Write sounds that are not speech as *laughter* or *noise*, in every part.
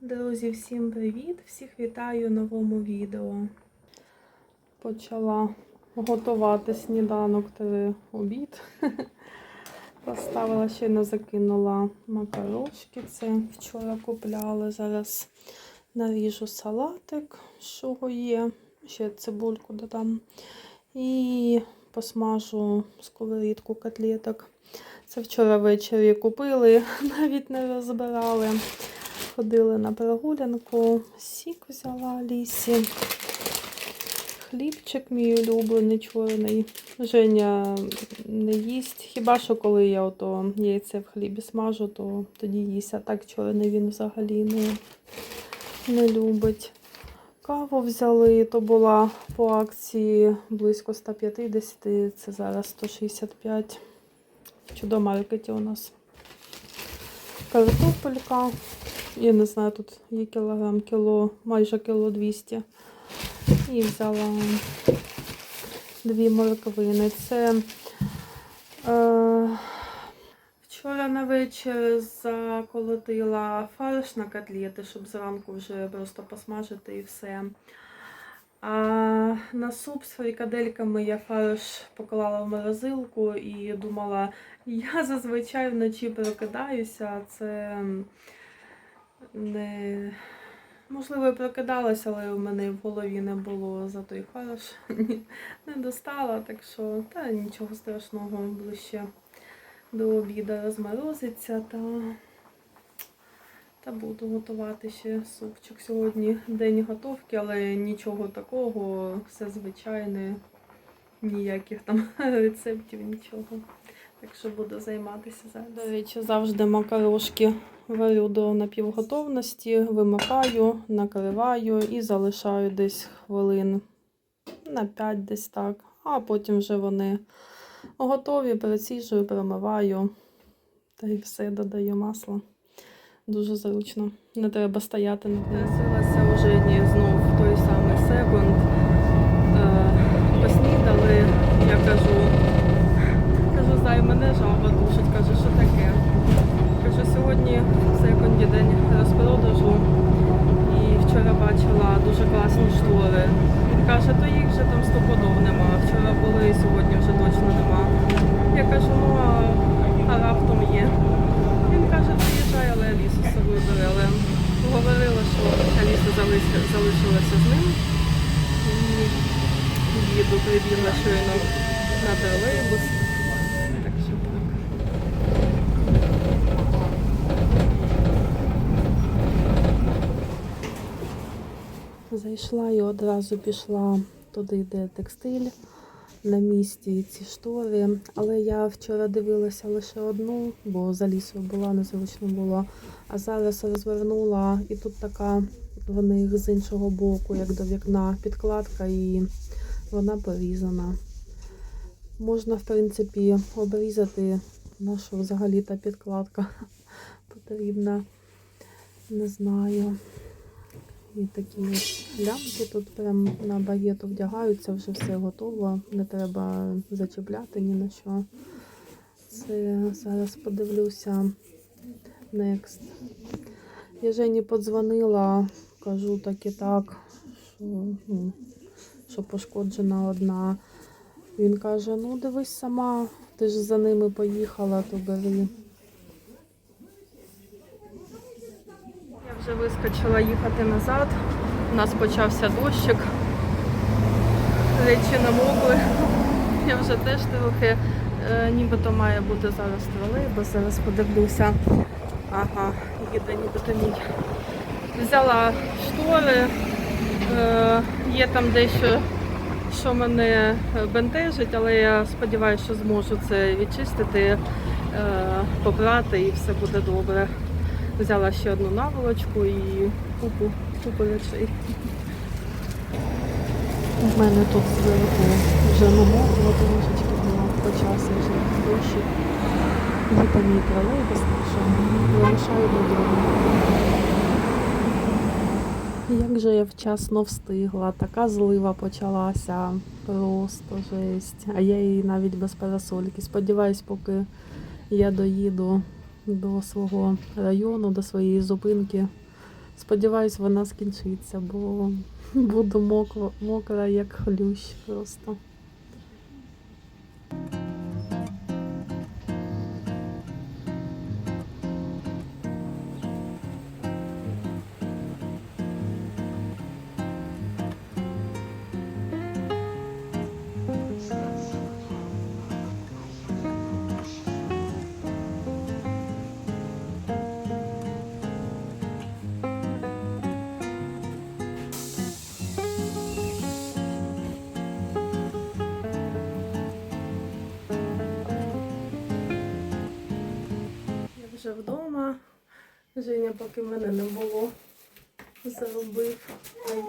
Друзі, всім привіт! Всіх вітаю в новому відео. Почала готувати сніданок та обід. *laughs* Поставила ще не закинула макарошки. Це вчора купляли. Зараз наріжу салатик, що є. Ще цибульку додам. І посмажу сковорідку котлеток. Це вчора ввечері купили, *laughs* навіть не розбирали. Ходили на прогулянку, сік взяла лісі. Хлібчик мій улюблений чорний. Женя не їсть. Хіба що коли я ото яйце в хлібі смажу, то тоді їсть. А так чорний він взагалі не, не любить. Каву взяли, то була по акції близько 150, це зараз 165. В чудомаркеті у нас. Картопелька. Я не знаю, тут є кілограм, кіло, майже кіло 200. І взяла дві морквини. Це е, вчора на вечір заколотила фарш на котлети, щоб зранку вже просто посмажити і все. А на суп з фрикадельками я фарш поклала в морозилку і думала, я зазвичай вночі прокидаюся, це не можливо і прокидалася, але у мене в голові не було за той фарш. Не достала, так що та нічого страшного ближче до обіду розморозиться та, та буду готувати ще супчик. Сьогодні день готовки, але нічого такого, все звичайне, ніяких там *laughs* рецептів, нічого. Так що буду займатися зараз. До речі, завжди макарошки варю до напівготовності, вимикаю, накриваю і залишаю десь хвилин на 5 десь так. А потім вже вони готові, переціжую, перемиваю та й все додаю масло. Дуже зручно. Не треба стояти. Пересилася вже ні, знов в той самий секунд. Е, Поснідали, я кажу, зай, мене жаба душить, кажу, що таке. Кажу, сьогодні секунді день розпродажу. І вчора бачила дуже класні штори. Він каже, то їх вже там стопудов нема. Вчора були, і сьогодні вже точно нема. Я кажу, ну а, а раптом є. Він каже, приїжджай, але Алісу з собою бери. Але говорила, що Аліса залиш- залишилася з ним. І їду прибігла щойно на тролейбус. Так що так. Зайшла і одразу пішла туди, де текстиль, на місці ці штори. Але я вчора дивилася лише одну, бо за лісою була, незручно було. А зараз розвернула, і тут така в них з іншого боку, як до вікна, підкладка, і вона порізана. Можна, в принципі, обрізати, на що взагалі та підкладка *laughs* потрібна. Не знаю. І такі ось лямки тут прям на багету вдягаються, вже все готово. Не треба зачіпляти ні на що. Це зараз подивлюся next. Я Жені подзвонила, кажу так і так, що, ну, що пошкоджена одна. Він каже: ну дивись сама, ти ж за ними поїхала, то бери. Я вже вискочила їхати назад. У нас почався дощик. Речі намокли. Я вже теж трохи, е, нібито має бути зараз тролейбус, зараз подивлюся. Ага, їде нібито мій. Взяла штори, е, є там дещо, що мене бентежить, але я сподіваюся, що зможу це відчистити, е, попрати і все буде добре. Взяла ще одну наволочку і купу, купу речей. У мене тут зверху вже намокло трошечки почався вже дощик. Їде мій тролейбус, так що вирушаю додому. Як же я вчасно встигла, така злива почалася, просто жесть. А я її навіть без парасольки. Сподіваюсь, поки я доїду до свого району, до своєї зупинки, Сподіваюсь, вона скінчиться, бо *laughs* буду мокро, мокра як хлющ просто. Вже вдома. Женя, поки мене не було, заробив. Ай.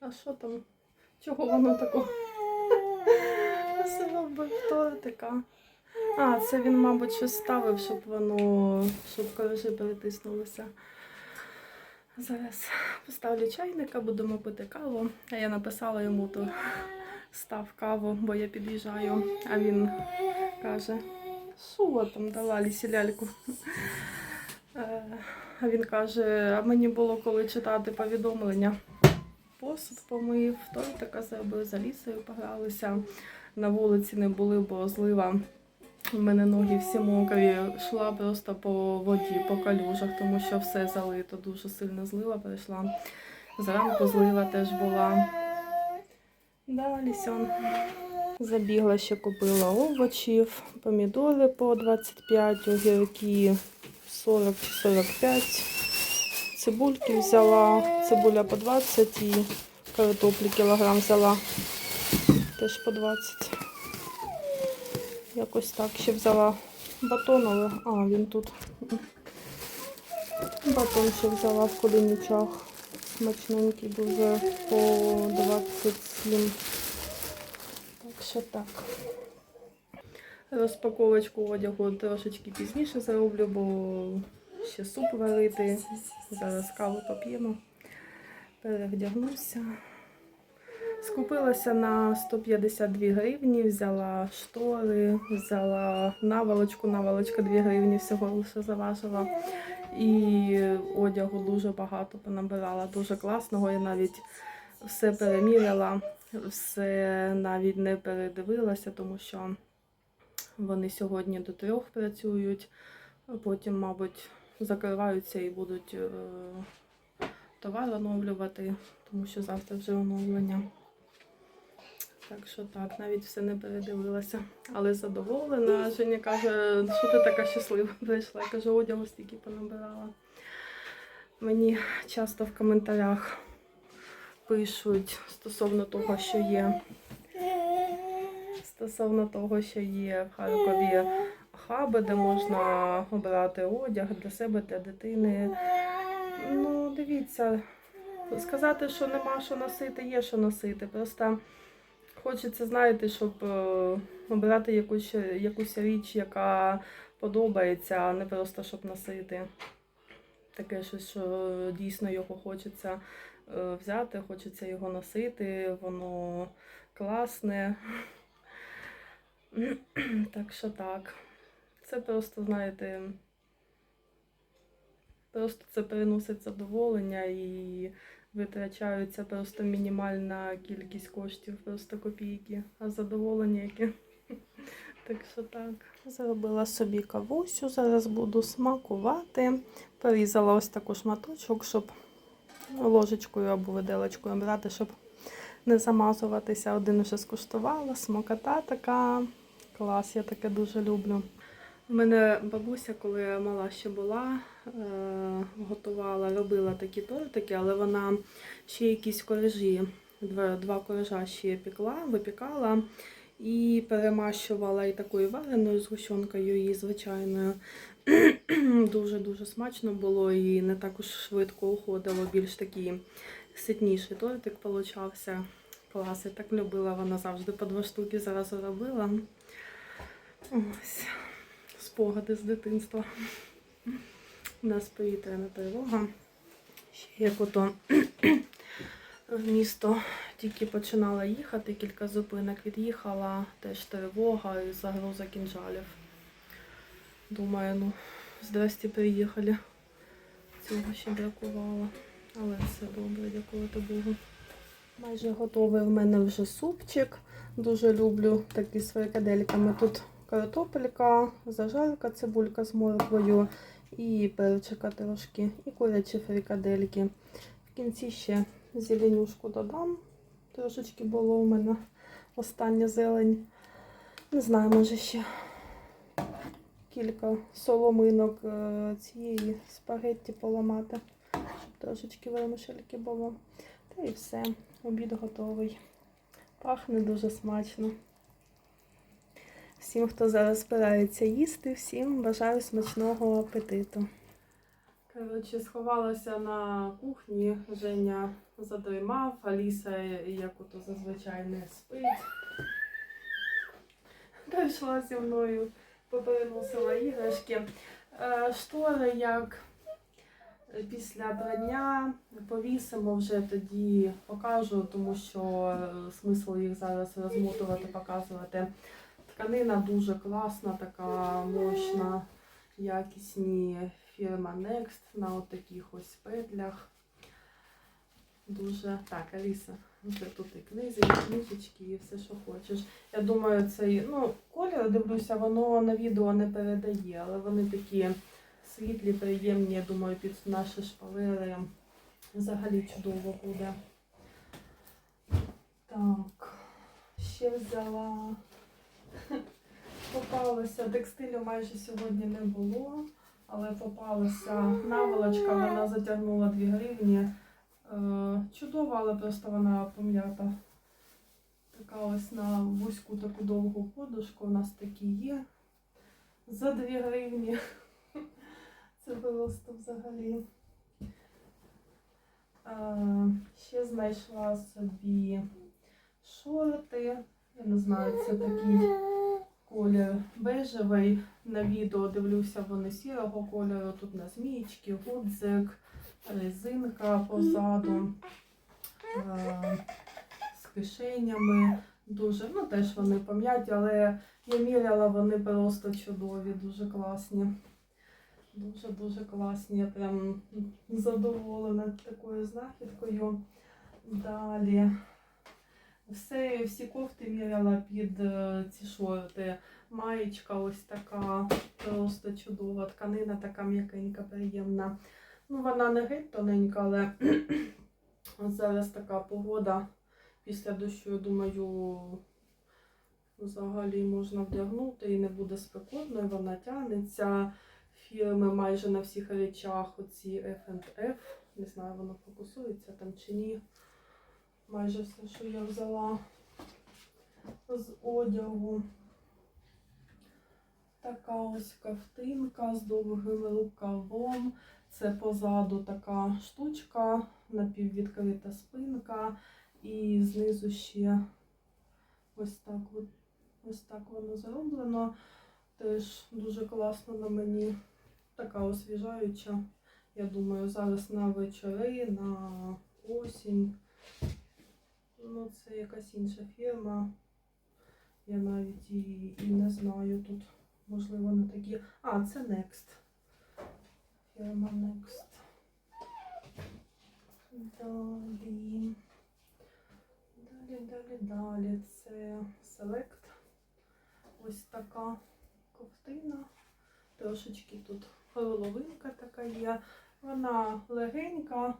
А що там? Чого воно таке? Заробив тортика. А, це він, мабуть, щось ставив, щоб воно, щоб коржі перетиснулися. Зараз поставлю чайника, будемо пити каву. А я написала йому, то став каву, бо я під'їжджаю. А він каже, що там дала лісі ляльку. Е, А він каже, а мені було коли читати повідомлення. Посуд помив, тортика зробив, за лісою погралися. На вулиці не були, бо злива. У мене ноги всі мокрі, йшла просто по воді, по калюжах, тому що все залито, дуже сильно злива прийшла. Зранку злива теж була. Да, лісьон. Забігла ще купила овочів, помідори по 25, огірки 40 чи 45. Цибульки взяла, цибуля по 20 і картоплі кілограм взяла теж по 20. Якось так ще взяла батон, а, він тут. Батон ще взяла в колінічах. Смачненький дуже по 27. Що так. Розпаковочку одягу трошечки пізніше зароблю, бо ще суп варити. Зараз каву поп'ємо. Перевдягнуся. Скупилася на 152 гривні, взяла штори, взяла наволочку, наволочка 2 гривні всього лише заважила. І одягу дуже багато понабирала, дуже класного. Я навіть все переміряла, все навіть не передивилася, тому що вони сьогодні до трьох працюють, потім, мабуть, закриваються і будуть е, товар оновлювати, тому що завтра вже оновлення. Так що так, навіть все не передивилася. Але задоволена. Женя каже, що ти така щаслива прийшла. Я кажу, одягу стільки понабирала. Мені часто в коментарях пишуть стосовно того, що є. Стосовно того, що є в Харкові хаби, де можна обирати одяг для себе, для дитини. Ну, дивіться, сказати, що нема що носити, є що носити. Просто хочеться, знаєте, щоб е, обирати якусь, якусь річ, яка подобається, а не просто щоб носити. Таке щось, що дійсно його хочеться взяти, хочеться його носити, воно класне. *clears throat* Так що так. Це просто, знаєте, просто це приносить задоволення і витрачаються просто мінімальна кількість коштів, просто копійки, а задоволення яке. *laughs* Так що так. Зробила собі кавусю, зараз буду смакувати. Порізала ось таку шматочок, щоб ложечкою або виделочкою брати, щоб не замазуватися. Один вже скуштувала, смакота така. Клас, я таке дуже люблю. У мене бабуся, коли я мала ще була, е, готувала, робила такі тортики, але вона ще якісь коржі, два, два коржа ще пекла, випікала і перемащувала і такою вареною згущенкою, і звичайною. *clears throat* Дуже-дуже смачно було і не так уж швидко уходило, більш такий ситніший тортик получався. Клас, я так любила, вона завжди по два штуки зараз робила. Ось, спогади з дитинства. У нас повітряна тривога. Ще як ото в місто тільки починала їхати, кілька зупинок від'їхала, теж тривога і загроза кінжалів. Думаю, ну, здрасте, приїхали. Цього ще бракувало. Але все добре, дякувати Богу. Майже готовий в мене вже супчик. Дуже люблю такі з фрикадельками. Тут картопелька, зажарка, цибулька з морквою і перчика трошки, і курячі фрикадельки. В кінці ще зеленюшку додам. Трошечки було у мене остання зелень. Не знаю, може ще кілька соломинок е, цієї спагетті поламати, щоб трошечки вермишельки було. Та і все, обід готовий. Пахне дуже смачно. Всім, хто зараз збирається їсти, всім бажаю смачного апетиту. Коротше, сховалася на кухні, Женя задрімав, Аліса, як ото зазвичай не спить. Прийшла зі мною, попереносила іграшки. Е, Штори як після прання повісимо вже тоді покажу, тому що е, смисл їх зараз розмотувати, показувати. Тканина дуже класна, така мощна, якісні фірма Next на от таких ось петлях. Дуже так, Аліса, вже тут і книзи, і книжечки, і все, що хочеш. Я думаю, цей ну, колір дивлюся, воно на відео не передає, але вони такі світлі, приємні, я думаю, під наші шпалери взагалі чудово буде. Так, ще взяла. Попалося, текстилю майже сьогодні не було, але попалася наволочка, вона затягнула 2 гривні. Е, чудова, але просто вона пом'ята. Така ось на вузьку таку довгу подушку у нас такі є. За 2 гривні. Це просто взагалі. Е, ще знайшла собі шорти. Я не знаю, це такий колір бежевий. На відео дивлюся, вони сірого кольору. Тут на змієчки, гудзик, резинка позаду, е, з кишенями. Дуже, ну теж вони пом'яті, але я міряла, вони просто чудові, дуже класні. Дуже-дуже класні. Я прям задоволена такою знахідкою. Далі. Все, всі кофти міряла під е, ці шорти. Маєчка ось така, просто чудова. Тканина така м'якенька, приємна. Ну, вона не геть тоненька, але *clears throat* зараз така погода. Після дощу, я думаю, взагалі можна вдягнути і не буде спекотно, і вона тягнеться. Фірми майже на всіх речах оці F&F. Не знаю, воно фокусується там чи ні. Майже все, що я взяла з одягу. Така ось ковтинка з довгим рукавом. Це позаду така штучка, напіввідкрита спинка. І знизу ще ось так, ось так воно зроблено. Теж дуже класно на мені. Така освіжаюча. Я думаю, зараз на вечори, на осінь. Ну, це якась інша фірма. Я навіть і, і не знаю тут. Можливо, не такі. А, це Next. Фірма Next. Далі. Далі, далі, далі. Це Select. Ось така ковтина. Трошечки тут головинка така є. Вона легенька,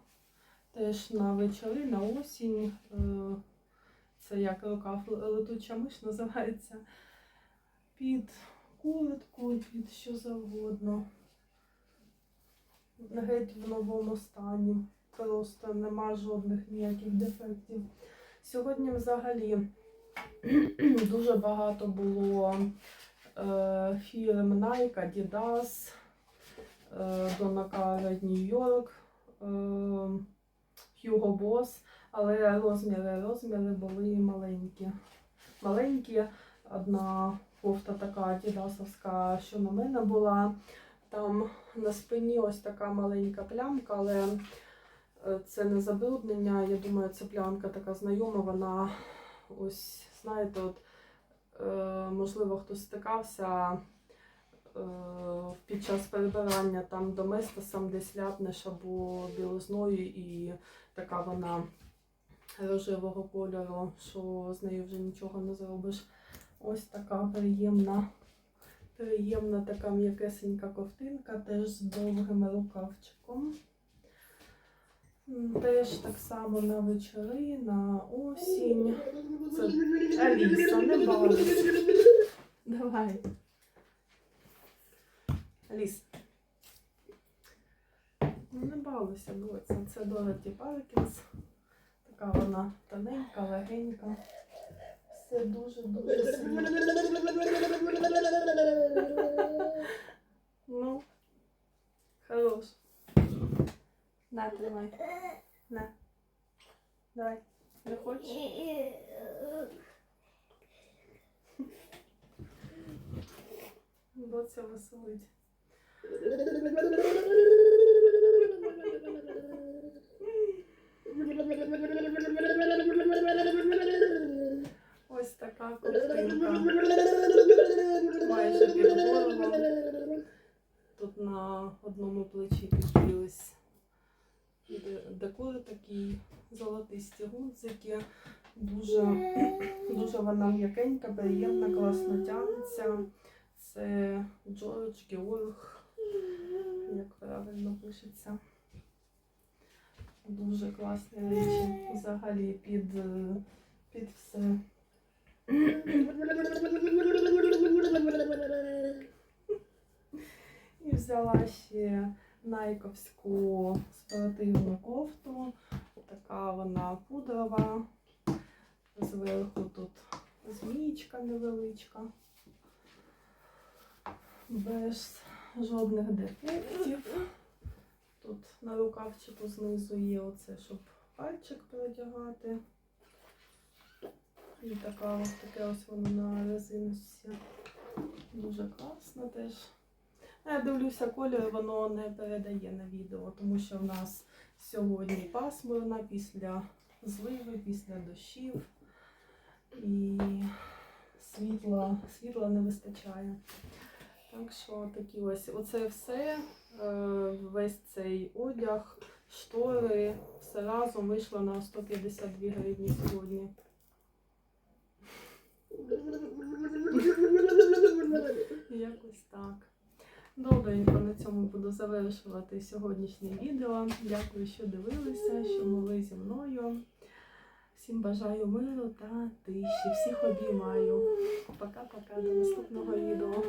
теж на вечори, на осінь. Е, Це як рукав летуча миш називається. Під куртку, під що завгодно. Геть в новому стані. Просто нема жодних ніяких дефектів. Сьогодні взагалі *clears throat* дуже багато було е, фірм Nike, Adidas, е, Donna Cara, New York, е, Hugo Boss, але розміри, розміри були маленькі. Маленькі, одна кофта така адідасовська, що на мене була. Там на спині ось така маленька плямка, але е, це не забруднення. Я думаю, це плямка така знайома, вона ось, знаєте, от, е, можливо, хтось стикався, під час перебирання там доместосом десь ляпнеш або білозною і така вона рожевого кольору, що з нею вже нічого не зробиш. Ось така приємна, приємна така м'якесенька ковтинка, теж з довгим рукавчиком. Теж так само на вечори, на осінь. Це Аліса, не балуйся. Давай. Аліс. Ну не балуйся, доця. Це Дороті Паркінс. Така вона тоненька, легенька. Все дуже-дуже світло. Ну, хорош. На, тримай. На. Давай. Не хочеш? Доця веселить. *laughs* Ось така ковтинка. Майже під. Тут на одному плечі підбілись під декор такий золотисті гудзики. Дуже, дуже вона м'якенька, приємна, класно тягнеться. Це Джордж Георг, як правильно пишеться. Дуже класні речі. Взагалі під, під все. І взяла ще найковську спортивну кофту. Така вона пудрова. Зверху тут змієчка невеличка. Без жодних дефектів. Тут на рукавчику знизу є оце, щоб пальчик передягати. І така ось таке ось воно на резинці. Дуже класно теж. Ну, Я дивлюся, колір воно не передає на відео, тому що в нас сьогодні пасмурно після зливи, після дощів. І світла, світла не вистачає. Так що такі ось, оце все, е, весь цей одяг, штори, все разом вийшло на 152 гривні сьогодні. Якось так. Добренько на цьому буду завершувати сьогоднішнє відео. Дякую, що дивилися, що були зі мною. Всім бажаю миру та тиші. Всіх обіймаю. Пока-пока, до наступного відео.